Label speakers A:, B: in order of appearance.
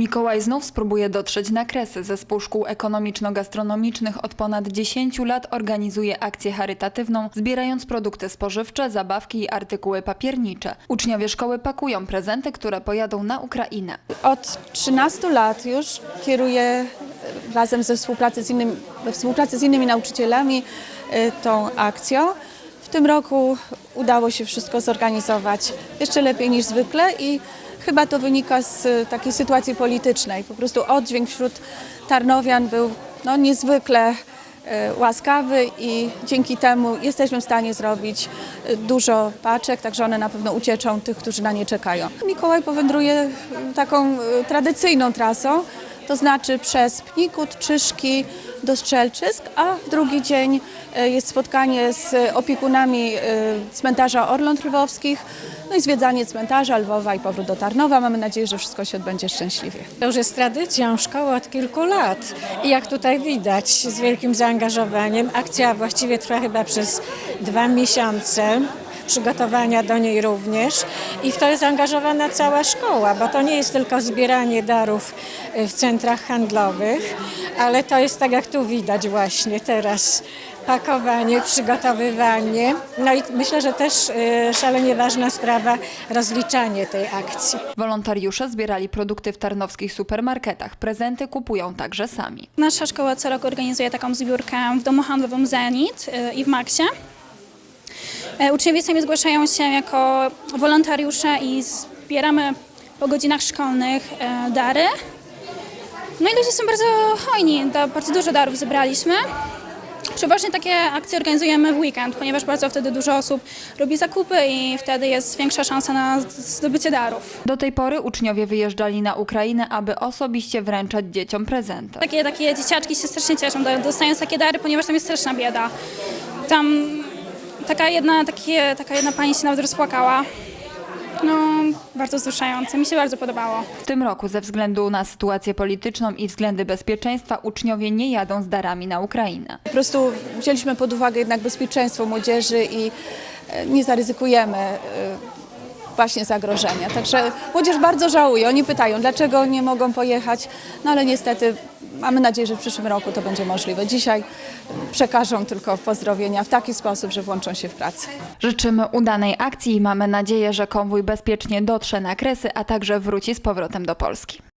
A: Mikołaj znów spróbuje dotrzeć na kresy. Zespół szkół ekonomiczno-gastronomicznych od ponad 10 lat organizuje akcję charytatywną, zbierając produkty spożywcze, zabawki i artykuły papiernicze. Uczniowie szkoły pakują prezenty, które pojadą na Ukrainę.
B: Od 13 lat już kieruję e, razem ze współpracy z we współpracy z innymi nauczycielami e, tą akcją. W tym roku udało się wszystko zorganizować jeszcze lepiej niż zwykle i chyba to wynika z e, takiej sytuacji politycznej. Po prostu oddźwięk wśród Tarnowian był no, niezwykle e, łaskawy i dzięki temu jesteśmy w stanie zrobić e, dużo paczek, także one na pewno ucieczą tych, którzy na nie czekają. Mikołaj powędruje taką tradycyjną trasą, to znaczy przez Pnikut, Czyszki do Strzelczysk, a w drugi dzień e, jest spotkanie z opiekunami e, cmentarza Orląt Lwowskich, no i zwiedzanie cmentarza Lwowa i powrót do Tarnowa. Mamy nadzieję, że wszystko się odbędzie szczęśliwie.
C: To już jest tradycją szkoły od kilku lat i jak tutaj widać z wielkim zaangażowaniem. Akcja właściwie trwa chyba przez dwa miesiące. Przygotowania do niej również i w to jest zaangażowana cała szkoła, bo to nie jest tylko zbieranie darów y, w centrach handlowych, ale to jest tak jak tu widać właśnie teraz pakowanie, przygotowywanie. No i myślę, że też y, szalenie ważna sprawa rozliczanie tej akcji.
A: Wolontariusze zbierali produkty w tarnowskich supermarketach. Prezenty kupują także sami.
D: Nasza szkoła co roku organizuje taką zbiórkę w domu handlowym Zenit y, i w Maxie. E, Uczniowie sami zgłaszają się jako wolontariusze i zbieramy po godzinach szkolnych e, dary. No i ludzie są bardzo hojni, bardzo dużo darów zebraliśmy. Przeważnie takie akcje organizujemy w weekend, ponieważ bardzo wtedy dużo osób robi zakupy i wtedy jest większa szansa na zdobycie darów.
A: Do tej pory uczniowie wyjeżdżali na Ukrainę, aby osobiście wręczać dzieciom prezenty.
D: Takie, takie dzieciaczki się strasznie cieszą, do- dostając takie dary, ponieważ tam jest straszna bieda. Tam taka jedna, takie, taka jedna pani się nawet rozpłakała. No, bardzo wzruszające. Mi się bardzo podobało.
A: W tym roku ze względu na sytuację polityczną i względy bezpieczeństwa uczniowie nie jadą z darami na Ukrainę.
B: Po prostu wzięliśmy pod uwagę jednak bezpieczeństwo młodzieży i e, nie zaryzykujemy e, właśnie zagrożenia. Także młodzież bardzo żałuje. Oni pytają, dlaczego nie mogą pojechać, no ale niestety mamy nadzieję, że w przyszłym roku to będzie możliwe. Dzisiaj przekażą tylko pozdrowienia w taki sposób, że włączą się w pracę.
A: Życzymy udanej akcji i mamy nadzieję, że konwój bezpiecznie dotrze na kresy, a także wróci z powrotem do Polski.